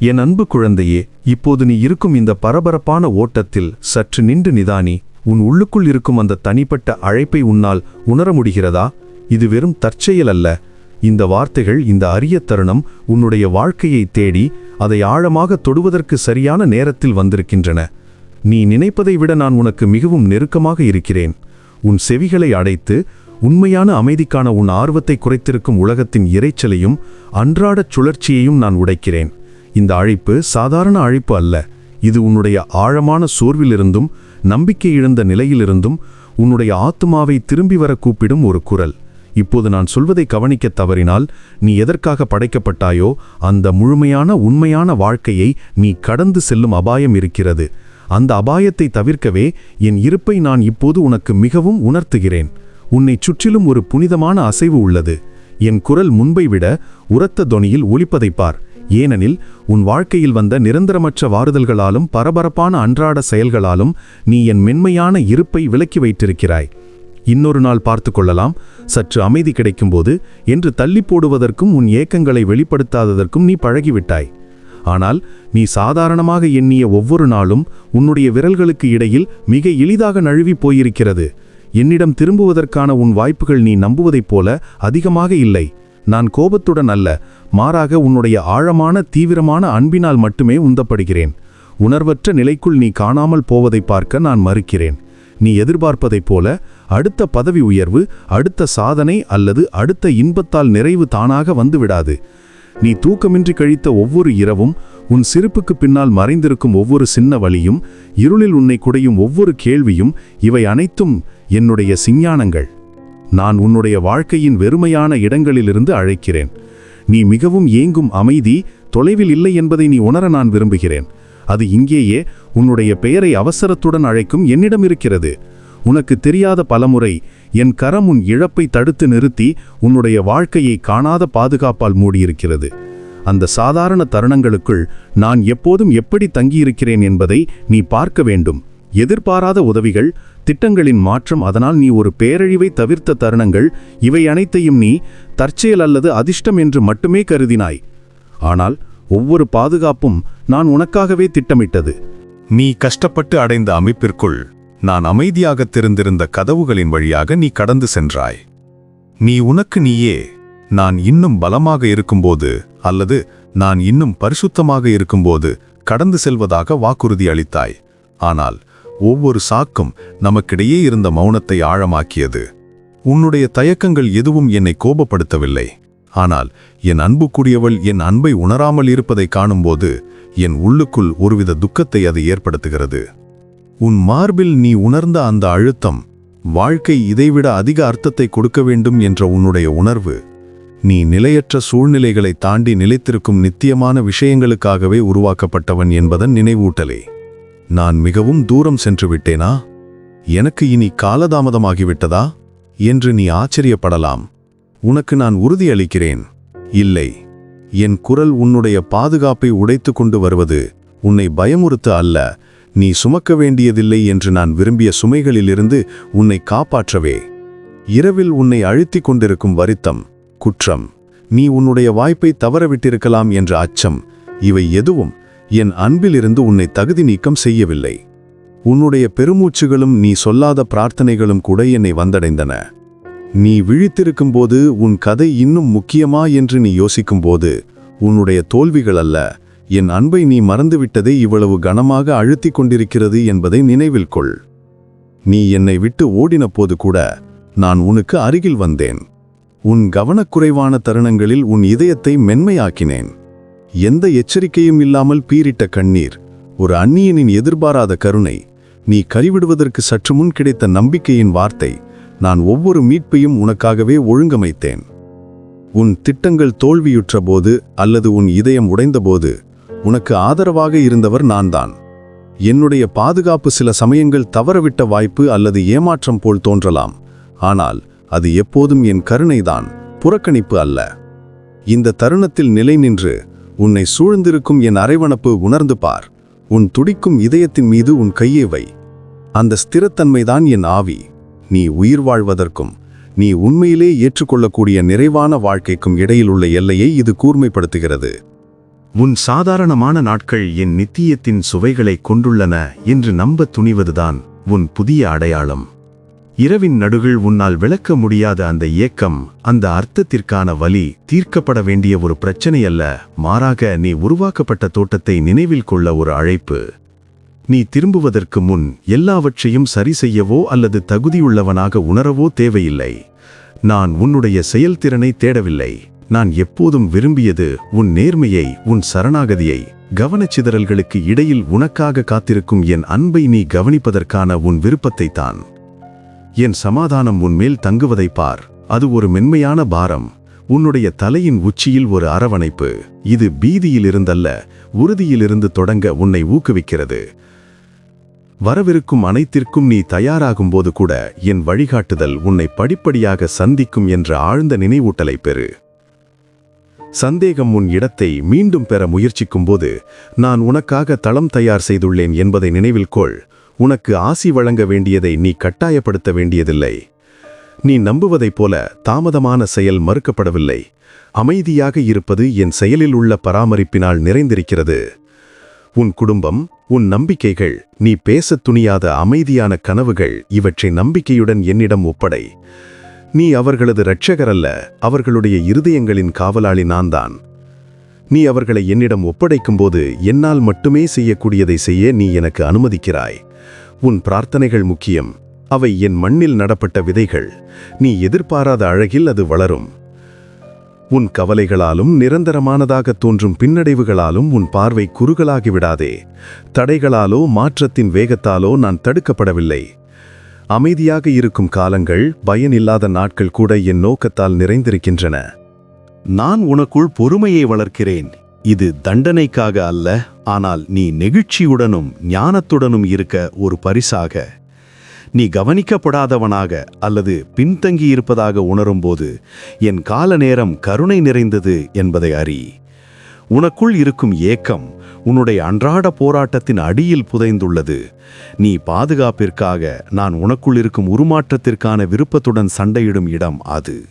என் அன்பு குழந்தையே இப்போது நீ இருக்கும் இந்த பரபரப்பான ஓட்டத்தில் சற்று நின்று நிதானி. உன் உள்ளுக்குள் இருக்கும் அந்த தனிப்பட்ட அழைப்பை உன்னால் உணர முடிகிறதா? இது வெறும் தற்செயல் அல்ல. இந்த வார்த்தைகள் இந்த அரிய தருணம் உன்னுடைய வாழ்க்கையை தேடி அதை ஆழமாக தொடுவதற்கு சரியான நேரத்தில் வந்திருக்கின்றன. நீ நினைப்பதை விட நான் உனக்கு மிகவும் நெருக்கமாக இருக்கிறேன். உன் செவிகளை அடைத்து உண்மையான அமைதிக்கான உன் ஆர்வத்தை குறைத்திருக்கும் உலகத்தின் இரைச்சலையும் அன்றாடச் சுழற்சியையும் நான் உடைக்கிறேன். இந்த அழைப்பு சாதாரண அழைப்பு அல்ல. இது உன்னுடைய ஆழமான சோர்விலிருந்தும் நம்பிக்கை இழந்த நிலையிலிருந்தும் உன்னுடைய ஆத்துமாவை திரும்பி வர கூப்பிடும் ஒரு குரல். இப்போது நான் சொல்வதை கவனிக்க தவறினால் நீ எதற்காக படைக்கப்பட்டாயோ அந்த முழுமையான உண்மையான வாழ்க்கையை நீ கடந்து செல்லும் அபாயம் இருக்கிறது. அந்த அபாயத்தை தவிர்க்கவே என் இருப்பை நான் இப்போது உனக்கு மிகவும் உணர்த்துகிறேன். உன்னை சுற்றிலும் ஒரு புனிதமான அசைவு உள்ளது. என் குரல் முன்பை விட உரத்த தொனியில் ஒலிப்பதைப் பார். ஏனெனில் உன் வாழ்க்கையில் வந்த நிரந்தரமற்ற வாறுதல்களாலும் பரபரப்பான அன்றாட செயல்களாலும் நீ என் மென்மையான இருப்பை விலக்கி வைத்திருக்கிறாய். இன்னொரு நாள் பார்த்து கொள்ளலாம். சற்று அமைதி கிடைக்கும்போது என்று தள்ளி போடுவதற்கும் உன் ஏக்கங்களை வெளிப்படுத்தாததற்கும் நீ பழகிவிட்டாய். ஆனால் நீ சாதாரணமாக எண்ணிய ஒவ்வொரு நாளும் உன்னுடைய விரல்களுக்கு இடையில் மிக எளிதாக நழுவி போயிருக்கிறது. என்னிடம் திரும்புவதற்கான உன் வாய்ப்புகள் நீ நம்புவதைப் போல அதிகமாக இல்லை. நான் கோபத்துடன் அல்ல மாறாக உன்னுடைய ஆழமான தீவிரமான அன்பினால் மட்டுமே உந்தப்படுகிறேன். உணர்வற்ற நிலைக்குள் நீ காணாமல் போவதை பார்க்க நான் மறுக்கிறேன். நீ எதிர்பார்ப்பதைப் போல அடுத்த பதவி உயர்வு அடுத்த சாதனை அல்லது அடுத்த இன்பத்தால் நிறைவு தானாக வந்துவிடாது. நீ தூக்கமின்றி கழித்த ஒவ்வொரு இரவும் உன் சிரிப்புக்கு பின்னால் மறைந்திருக்கும் ஒவ்வொரு சின்ன வழியும் இருளில் உன்னை குடையும் ஒவ்வொரு கேள்வியும் இவை அனைத்தும் என்னுடைய சிஞ்ஞானங்கள். நான் உன்னுடைய வாழ்க்கையின் வெறுமையான இடங்களிலிருந்து அழைக்கிறேன். நீ மிகவும் ஏங்கும் அமைதி தொலைவில் இல்லை என்பதை நீ உணர நான் விரும்புகிறேன். அது இங்கேயே உன்னுடைய பெயரை அவசரத்துடன் அழைக்கும் என்னிடம் இருக்கிறது. உனக்கு தெரியாத பலமுறை என் கரம் உன் இழப்பை தடுத்து நிறுத்தி உன்னுடைய வாழ்க்கையை காணாத பாதுகாப்பால் மூடியிருக்கிறது. அந்த சாதாரண தருணங்களுக்குள் நான் எப்போதும் எப்படி தங்கியிருக்கிறேன் என்பதை நீ பார்க்க வேண்டும். எதிர்பாராத உதவிகள் திட்டங்களின் மாற்றம் அதனால் நீ ஒரு பேரழிவை தவிர்த்த தருணங்கள் இவை அனைத்தையும் நீ தற்செயல் அல்லது அதிர்ஷ்டம் என்று மட்டுமே கருதினாய். ஆனால் ஒவ்வொரு பாதுகாப்பும் நான் உனக்காகவே திட்டமிட்டது. நீ கஷ்டப்பட்டு அடைந்த அமைப்பிற்குள் நான் அமைதியாக திறந்திருந்த கதவுகளின் வழியாக நீ கடந்து சென்றாய். நீ உனக்கு நீயே நான் இன்னும் பலமாக இருக்கும்போது அல்லது நான் இன்னும் பரிசுத்தமாக இருக்கும்போது கடந்து செல்வதாக வாக்குறுதி அளித்தாய். ஆனால் ஒவ்வொரு சாக்கும் நமக்கிடையே இருந்த மௌனத்தை ஆழமாக்கியது. உன்னுடைய தயக்கங்கள் எதுவும் என்னை கோபப்படுத்தவில்லை. ஆனால் என் அன்புக்குரியவள் என் அன்பை உணராமல் இருப்பதை காணும்போது என் உள்ளுக்குள் ஒருவித துக்கத்தை அது ஏற்படுத்துகிறது. உன் மார்பில் நீ உணர்ந்த அந்த அழுத்தம் வாழ்க்கை இதைவிட அதிக அர்த்தத்தை கொடுக்க வேண்டும் என்ற உன்னுடைய உணர்வு நீ நிலையற்ற சூழ்நிலைகளை தாண்டி நிலைத்திருக்கும் நித்தியமான விஷயங்களுக்காகவே உருவாக்கப்பட்டவன் என்பதன் நினைவூட்டலே. நான் மிகவும் தூரம் சென்று விட்டேனா? எனக்கு இனி காலதாமதமாகிவிட்டதா? என்று நீ ஆச்சரியப்படலாம். உனக்கு நான் உறுதியளிக்கிறேன் இல்லை. என் குரல் உன்னுடைய பாதுகாப்பை உடைத்து கொண்டு வருவது உன்னை பயமுறுத்த அல்ல. நீ சுமக்க வேண்டியதில்லை என்று நான் விரும்பிய சுமைகளிலிருந்து உன்னை காப்பாற்றவே. இரவில் உன்னை அழுத்திக் கொண்டிருக்கும் வருத்தம் குற்றம் நீ உன்னுடைய வாய்ப்பை தவறவிட்டிருக்கலாம் என்ற அச்சம் இவை எதுவும் என் அன்பிலிருந்து உன்னை தகுதி நீக்கம் செய்யவில்லை. உன்னுடைய பெருமூச்சுகளும் நீ சொல்லாத பிரார்த்தனைகளும் கூட என்னை வந்தடைந்தன. நீ விழித்திருக்கும்போது உன் கதை இன்னும் முக்கியமா என்று நீ யோசிக்கும்போது உன்னுடைய தோல்விகள் அல்ல என் அன்பை நீ மறந்துவிட்டதை இவ்வளவு கனமாக அழுத்திக் கொண்டிருக்கிறது என்பதை நினைவில் கொள். நீ என்னை விட்டு ஓடின போது கூட நான் உனக்கு அருகில் வந்தேன். உன் கவனக்குறைவான தருணங்களில் உன் இதயத்தை மென்மையாக்கினேன். எந்த எச்சரிக்கையும் இல்லாமல் பீரிட்ட கண்ணீர் ஒரு அந்நியனின் எதிர்பாராத கருணை நீ கறிவிடுவதற்கு சற்று முன் கிடைத்த நம்பிக்கையின் வார்த்தை நான் ஒவ்வொரு மீட்பையும் உனக்காகவே ஒழுங்கமைத்தேன். உன் திட்டங்கள் தோல்வியுற்ற போது அல்லது உன் இதயம் உடைந்தபோது உனக்கு ஆதரவாக இருந்தவர் நான்தான். என்னுடைய பாதுகாப்பு சில சமயங்கள் தவறவிட்ட வாய்ப்பு அல்லது ஏமாற்றம் போல் தோன்றலாம் ஆனால் அது எப்போதும் என் கருணைதான் புறக்கணிப்பு அல்ல. இந்த தருணத்தில் நிலை நின்று உன்னை சூழ்ந்திருக்கும் என் அரைவணப்பு உணர்ந்து பார். உன் துடிக்கும் இதயத்தின் மீது உன் கையை வை. அந்த ஸ்திரத்தன்மைதான் என் ஆவி. நீ உயிர் வாழ்வதற்கும் நீ உண்மையிலே ஏற்றுக்கொள்ளக்கூடிய நிறைவான வாழ்க்கைக்கும் இடையில் உள்ள எல்லையை இது கூர்மைப்படுத்துகிறது. உன் சாதாரணமான நாட்கள் என் நித்தியத்தின் சுவைகளை கொண்டுள்ளன என்று நம்பத் துணிவதுதான் உன் புதிய அடையாளம். இரவின் நடுகள் உன்னால் விளக்க முடியாத அந்த ஏக்கம் அந்த அர்த்தத்திற்கான வலி தீர்க்கப்பட வேண்டிய ஒரு பிரச்சனை அல்ல. மாறாக நீ உருவாக்கப்பட்ட தோட்டத்தை நினைவில் கொள்ள ஒரு அழைப்பு. நீ திரும்புவதற்கு முன் எல்லாவற்றையும் சரி செய்யவோ அல்லது தகுதியுள்ளவனாக உணரவோ தேவையில்லை. நான் உன்னுடைய செயல்திறனை தேடவில்லை. நான் எப்போதும் விரும்பியது உன் நேர்மையை உன் சரணாகதியை கவனச்சிதறல்களுக்கு இடையில் உனக்காக காத்திருக்கும் என் அன்பை நீ கவனிப்பதற்கான உன் விருப்பத்தை தான் என் சமாதானம் உன்மேல் தங்குவதை பார். அது ஒரு மென்மையான பாரம். உன்னுடைய தலையின் உச்சியில் ஒரு அரவணைப்பு. இது பீதியிலிருந்தல்ல உறுதியிலிருந்து தொடங்க உன்னை ஊக்குவிக்கிறது. வரவிருக்கும் அனைத்திற்கும் நீ தயாராகும்போது கூட என் வழிகாட்டுதல் உன்னை படிப்படியாக சந்திக்கும் என்ற ஆழ்ந்த நினைவூட்டலை பெறு. சந்தேகம் உன் இடத்தை மீண்டும் பெற முயற்சிக்கும்போது நான் உனக்காக தளம் தயார் செய்துள்ளேன் என்பதை நினைவில் கொள். உனக்கு ஆசி வழங்க வேண்டியதை நீ கட்டாயப்படுத்த வேண்டியதில்லை. நீ நம்புவதைப் போல தாமதமான செயல் மறுக்கப்படவில்லை. அமைதியாக இருப்பது என் செயலில் உள்ள பராமரிப்பினால் நிறைந்திருக்கிறது. உன் குடும்பம் உன் நம்பிக்கைகள் நீ பேசத் துணியாத அமைதியான கனவுகள் இவற்றை நம்பிக்கையுடன் என்னிடம் ஒப்படை. நீ அவர்களது இரட்சகரல்ல அவர்களுடைய இருதயங்களின் காவலாளி நான்தான். நீ அவர்களை என்னிடம் ஒப்படைக்கும்போது என்னால் மட்டுமே செய்யக்கூடியதை செய்ய நீ எனக்கு அனுமதிக்கிறாய். உன் பிரார்த்தனைகள் முக்கியம். அவை என் மண்ணில் நடப்பட்ட விதைகள். நீ எதிர்பாராத அழகில் அது வளரும். உன் கவலைகளாலும் நிரந்தரமானதாக தோன்றும் பின்னடைவுகளாலும் உன் பார்வை குறுகலாகி விடாதே. தடைகளாலோ மாற்றத்தின் வேகத்தாலோ நான் தடுக்கப்படவில்லை. அமைதியாக இருக்கும் காலங்கள் பயனில்லாத நாட்கள் கூட என் நோக்கத்தால் நிறைந்திருக்கின்றன. நான் உனக்குள் பொறுமையை வளர்க்கிறேன். இது தண்டனைக்காக அல்ல ஆனால் நீ நெகிழ்ச்சியுடனும் ஞானத்துடனும் இருக்க ஒரு பரிசாக. நீ கவனிக்கப்படாதவனாக அல்லது பின்தங்கி இருப்பதாக உணரும்போது என் கால நேரம் கருணை நிறைந்தது என்பதை அறி. உனக்குள் இருக்கும் ஏக்கம் உன்னுடைய அன்றாட போராட்டத்தின் அடியில் புதைந்துள்ளது. நீ பாதுகாப்பிற்காக நான் உனக்குள் இருக்கும் உருமாற்றத்திற்கான விருப்பத்துடன் சண்டையிடும் இடம் அது.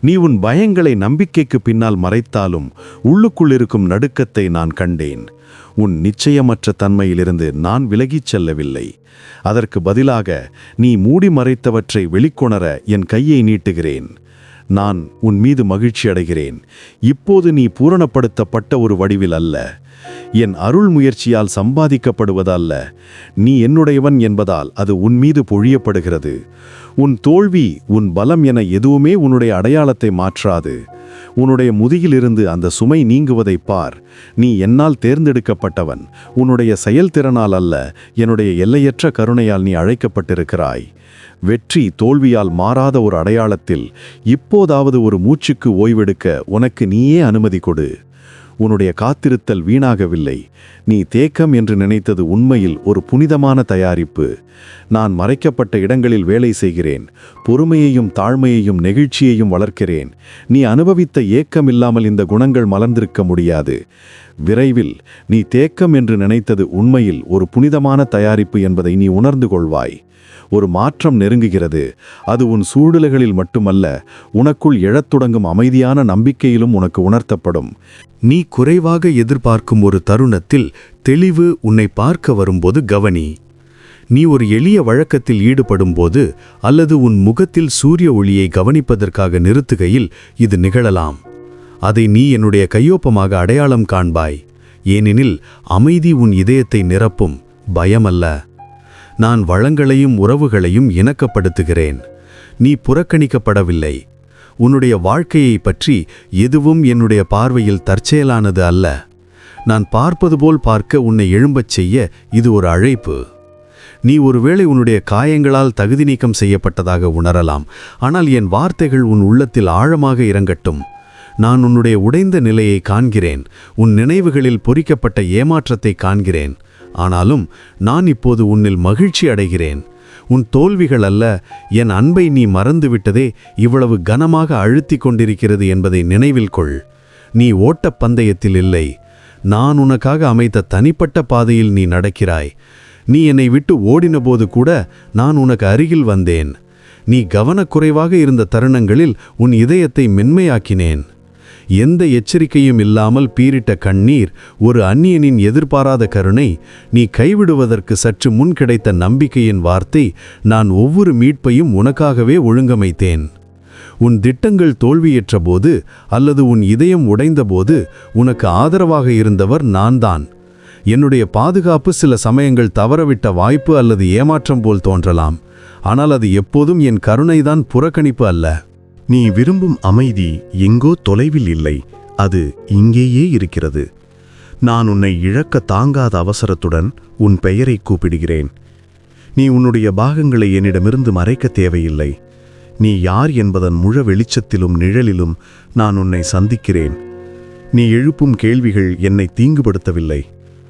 நீ உன் பயங்களை நம்பிக்கைக்கு பின்னால் மறைத்தாலும் உள்ளுக்குள் இருக்கும் நடுக்கத்தை நான் கண்டேன். உன் நிச்சயமற்ற தன்மையிலிருந்து நான் விலகிச் செல்லவில்லை. அதற்கு பதிலாக நீ மூடி மறைத்தவற்றை வெளிக்கொணர என் கையை நீட்டுகிறேன். நான் உன் மீது மகிழ்ச்சி அடைகிறேன். இப்போது நீ பூரணப்படுத்தப்பட்ட ஒரு வடிவில் அல்ல. என் அருள் முயற்சியால் சம்பாதிக்கப்படுவதல்ல. நீ என்னுடையவன் என்பதால் அது உன் மீது பொழியப்படுகிறது. உன் தோல்வி உன் பலம் என எதுவுமே உன்னுடைய அடையாளத்தை மாற்றாது. உன்னுடைய முதுகிலிருந்து அந்த சுமை நீங்குவதைப் பார். நீ என்னால் தேர்ந்தெடுக்கப்பட்டவன். உன்னுடைய செயல்திறனால் அல்ல என்னுடைய எல்லையற்ற கருணையால் நீ அழைக்கப்பட்டிருக்கிறாய். வெற்றி தோல்வியால் மாறாத ஒரு அடையாளத்தில் இப்போதாவது ஒரு மூச்சுக்கு ஓய்வெடுக்க உனக்கு நீயே அனுமதி கொடு. உன்னுடைய காத்திருத்தல் வீணாகவில்லை. நீ தேக்கம் என்று நினைத்தது உண்மையில் ஒரு புனிதமான தயாரிப்பு. நான் மறைக்கப்பட்ட இடங்களில் வேலை செய்கிறேன். பொறுமையையும் தாழ்மையையும் நெகிழ்ச்சியையும் வளர்க்கிறேன். நீ அனுபவித்த ஏக்கம் இல்லாமல் இந்த குணங்கள் மலர்ந்திருக்க முடியாது. விரைவில் நீ தேக்கம் என்று நினைத்தது உண்மையில் ஒரு புனிதமான தயாரிப்பு என்பதை நீ உணர்ந்து கொள்வாய். ஒரு மாற்றம் நெருங்குகிறது. அது உன் சூழ்நிலைகளில் மட்டுமல்ல உனக்குள் எழத் தொடங்கும் அமைதியான நம்பிக்கையிலும் உனக்கு உணர்த்தப்படும். நீ குறைவாக எதிர்பார்க்கும் ஒரு தருணத்தில் தெளிவு உன்னை பார்க்க வரும்போது கவனி. நீ ஒரு எளிய வழக்கத்தில் ஈடுபடும்போது அல்லது உன் முகத்தில் சூரிய ஒளியை கவனிப்பதற்காக நிறுத்துகையில் இது நிகழலாம். அதை நீ என்னுடைய கையொப்பமாக அடையாளம் காண்பாய். ஏனெனில் அமைதி உன் இதயத்தை நிரப்பும். பயமல்ல. நான் வளங்களையும் உறவுகளையும் இணக்கப்படுத்துகிறேன். நீ புறக்கணிக்கப்படவில்லை. உன்னுடைய வாழ்க்கையை பற்றி எதுவும் என்னுடைய பார்வையில் தற்செயலானது அல்ல. நான் பார்ப்பது போல் பார்க்க உன்னை எழும்பச் செய்ய இது ஒரு அழைப்பு. நீ ஒருவேளை உன்னுடைய காயங்களால் தகுதி நீக்கம் செய்யப்பட்டதாக உணரலாம். ஆனால் என் வார்த்தைகள் உன் உள்ளத்தில் ஆழமாக இறங்கட்டும். நான் உன்னுடைய உடைந்த நிலையை காண்கிறேன். உன் நினைவுகளில் பொறிக்கப்பட்ட ஏமாற்றத்தை காண்கிறேன். ஆனாலும் நான் இப்போது உன்னில் மகிழ்ச்சி அடைகிறேன். உன் தோல்விகள் அல்ல என் அன்பை நீ மறந்துவிட்டதே இவ்வளவு கனமாக அழுத்திக் கொண்டிருக்கிறது என்பதை நினைவில் கொள். நீ ஓட்ட பந்தயத்தில் இல்லை. நான் உனக்காக அமைத்த தனிப்பட்ட பாதையில் நீ நடக்கிறாய். நீ என்னை விட்டு ஓடினபோது கூட நான் உனக்கு அருகில் வந்தேன். நீ கவனக்குறைவாக இருந்த தருணங்களில் உன் இதயத்தை மென்மையாக்கினேன். எந்த எச்சரிக்கையும் இல்லாமல் பீரிட்ட கண்ணீர் ஒரு அந்நியனின் எதிர்பாராத கருணை நீ கைவிடுவதற்கு சற்று முன் கிடைத்த நம்பிக்கையின் வார்த்தை நான் ஒவ்வொரு மீட்பையும் உனக்காகவே ஒழுங்கமைத்தேன். உன் திட்டங்கள் தோல்வியற்றபோது அல்லது உன் இதயம் உடைந்தபோது உனக்கு ஆதரவாக இருந்தவர் நான்தான். என்னுடைய பாதுகாப்பு சில சமயங்கள் தவறவிட்ட வாய்ப்பு அல்லது ஏமாற்றம் போல் தோன்றலாம். ஆனால் அது எப்போதும் என் கருணைதான் புறக்கணிப்பு அல்ல. நீ விரும்பும் அமைதி எங்கோ தொலைவில் இல்லை அது இங்கேயே இருக்கிறது. நான் உன்னை இழக்க தாங்காத அவசரத்துடன் உன் பெயரை கூப்பிடுகிறேன். நீ உன்னுடைய பாகங்களை என்னிடமிருந்து மறைக்க தேவையில்லை. நீ யார் என்பதன் முழ வெளிச்சத்திலும் நிழலிலும் நான் உன்னை சந்திக்கிறேன். நீ எழுப்பும் கேள்விகள் என்னை தீங்குபடுத்தவில்லை.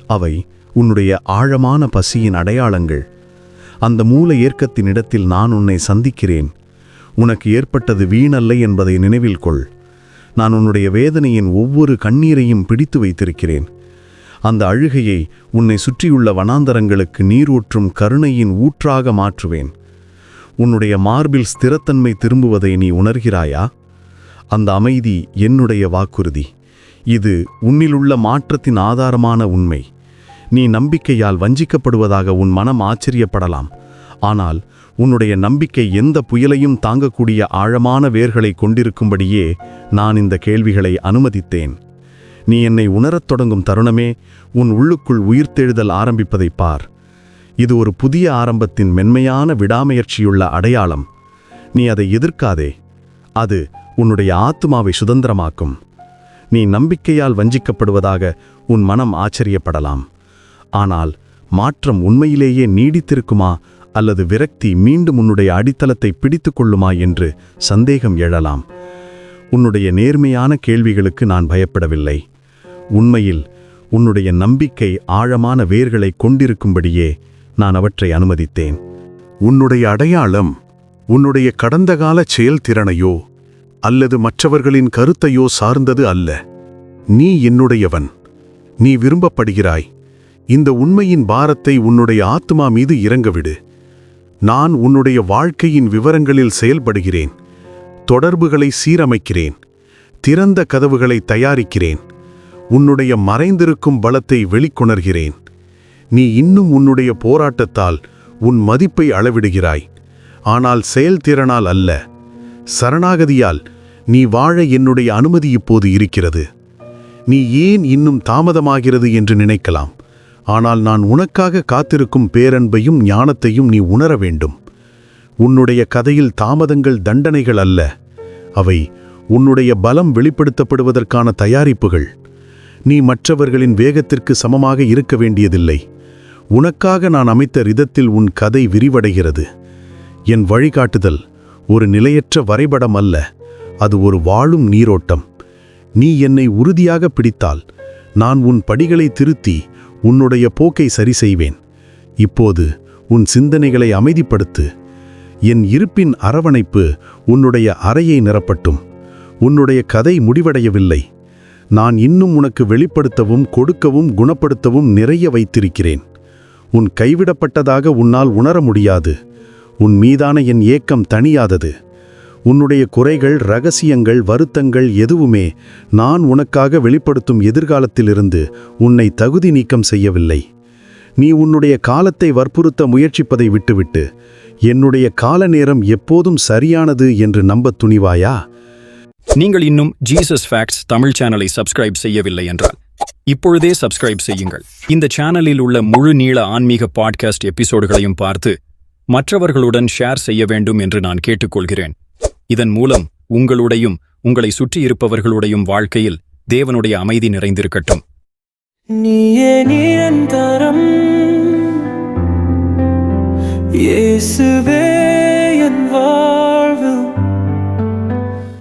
அவை உன்னுடைய ஆழமான பசியின் அடையாளங்கள். அந்த மூல ஏற்கத்தின் இடத்தில் நான் உன்னை சந்திக்கிறேன். உனக்கு ஏற்பட்டது வீணல்ல என்பதை நினைவில் கொள். நான் உன்னுடைய வேதனையின் ஒவ்வொரு கண்ணீரையும் பிடித்து வைத்திருக்கிறேன். அந்த அழுகையை உன்னை சுற்றியுள்ள வனாந்தரங்களுக்கு நீரூற்றும் கருணையின் ஊற்றாக மாற்றுவேன். உன்னுடைய மார்பில் ஸ்திரத்தன்மை திரும்புவதை நீ உணர்கிறாயா? அந்த அமைதி என்னுடைய வாக்குறுதி. இது உன்னிலுள்ள மாற்றத்தின் ஆதாரமான உண்மை. நீ நம்பிக்கையால் வஞ்சிக்கப்படுவதாக உன் மனம் ஆச்சரியப்படலாம். ஆனால் உன்னுடைய நம்பிக்கை எந்த புயலையும் தாங்கக்கூடிய ஆழமான வேர்களை கொண்டிருக்கும்படியே நான் இந்த கேள்விகளை அனுமதித்தேன். நீ என்னை உணரத் தொடங்கும் தருணமே உன் உள்ளுக்குள் உயிர்த்தெழுதல் ஆரம்பிப்பதைப் பார். இது ஒரு புதிய ஆரம்பத்தின் மென்மையான விடாமுயற்சியுள்ள அடையாளம். நீ அதை எதிர்க்காதே. அது உன்னுடைய ஆத்மாவை சுதந்திரமாக்கும். நீ நம்பிக்கையால் வஞ்சிக்கப்படுவதாக உன் மனம் ஆச்சரியப்படலாம். ஆனால் மாற்றம் உண்மையிலேயே நீடித்திருக்குமா அல்லது விரக்தி மீண்டும் உன்னுடைய அடித்தளத்தை பிடித்து கொள்ளுமா என்று சந்தேகம் எழலாம். உன்னுடைய நேர்மையான கேள்விகளுக்கு நான் பயப்படவில்லை. உண்மையில் உன்னுடைய நம்பிக்கை ஆழமான வேர்களை கொண்டிருக்கும்படியே நான் அவற்றை அனுமதித்தேன். உன்னுடைய அடையாளம் உன்னுடைய கடந்த கால செயல்திறனையோ அல்லது மற்றவர்களின் கருத்தையோ சார்ந்தது அல்ல. நீ என்னுடையவன். நீ விரும்பப்படுகிறாய். இந்த உண்மையின் பாரத்தை உன்னுடைய ஆத்மா மீது இறங்கவிடு நான் உன்னுடைய வாழ்க்கையின் விவரங்களில் செயல்படுகிறேன். தொடர்புகளை சீரமைக்கிறேன். திறந்த கதவுகளை தயாரிக்கிறேன். உன்னுடைய மறைந்திருக்கும் பலத்தை வெளிக்கொணர்கிறேன். நீ இன்னும் உன்னுடைய போராட்டத்தால் உன் மதிப்பை அளவிடுகிறாய். ஆனால் செயல்திறனால் அல்ல. சரணாகதியால் நீ வாழ என்னுடைய அனுமதி இப்போது இருக்கிறது. நீ ஏன் இன்னும் தாமதமாகிறது என்று நினைக்கலாம். ஆனால் நான் உனக்காக காத்திருக்கும் பேரன்பையும் ஞானத்தையும் நீ உணர வேண்டும். உன்னுடைய கதையில் தாமதங்கள் தண்டனைகள் அல்ல. அவை உன்னுடைய பலம் வெளிப்படுத்தப்படுவதற்கான தயாரிப்புகள். நீ மற்றவர்களின் வேகத்திற்கு சமமாக இருக்க வேண்டியதில்லை. உனக்காக நான் அமைத்த ரிதத்தில் உன் கதை விரிவடைகிறது. என் வழிகாட்டுதல் ஒரு நிலையற்ற வரைபடம் அல்ல. அது ஒரு வாழும் நீரோட்டம். நீ என்னை உறுதியாக பிடித்தால் நான் உன் படிகளை திருத்தி உன்னுடைய போக்கை சரி செய்வேன் இப்போது உன் சிந்தனைகளை அமைதிப்படுத்து. என் இருப்பின் அரவணைப்பு உன்னுடைய அறையை நிரப்பட்டும். உன்னுடைய கதை முடிவடையவில்லை. நான் இன்னும் உனக்கு வெளிப்படுத்தவும் கொடுக்கவும் குணப்படுத்தவும் நிறைய வைத்திருக்கிறேன். உன் கைவிடப்பட்டதாக உன்னால் உணர முடியாது. உன் மீதான என் ஏக்கம் தணியாதது. உன்னுடைய குறைகள் ரகசியங்கள் வருத்தங்கள் எதுவுமே நான் உனக்காக வெளிப்படுத்தும் எதிர்காலத்திலிருந்து உன்னை தகுதி நீக்கம் செய்யவில்லை. நீ உன்னுடைய காலத்தை வற்புறுத்த முயற்சிப்பதை விட்டுவிட்டு என்னுடைய கால நேரம் எப்போதும் சரியானது என்று நம்பத் துணிவாயா? நீங்கள் இன்னும் ஜீசஸ் ஃபேக்ட்ஸ் தமிழ் சேனலை சப்ஸ்கிரைப் செய்யவில்லை என்றால் இப்பொழுதே சப்ஸ்கிரைப் செய்யுங்கள். இந்த சேனலில் உள்ள முழு நீள ஆன்மீக பாட்காஸ்ட் எபிசோடுகளையும் பார்த்து மற்றவர்களுடன் ஷேர் செய்ய வேண்டும் என்று நான் கேட்டுக்கொள்கிறேன். இதன் மூலம் உங்களுடையும் உங்களை சுற்றியிருப்பவர்களுடையும் வாழ்க்கையில் தேவனுடைய அமைதி நிறைந்திருக்கட்டும். நீயே நிரந்தரம். இயேசுவே என் வாழ்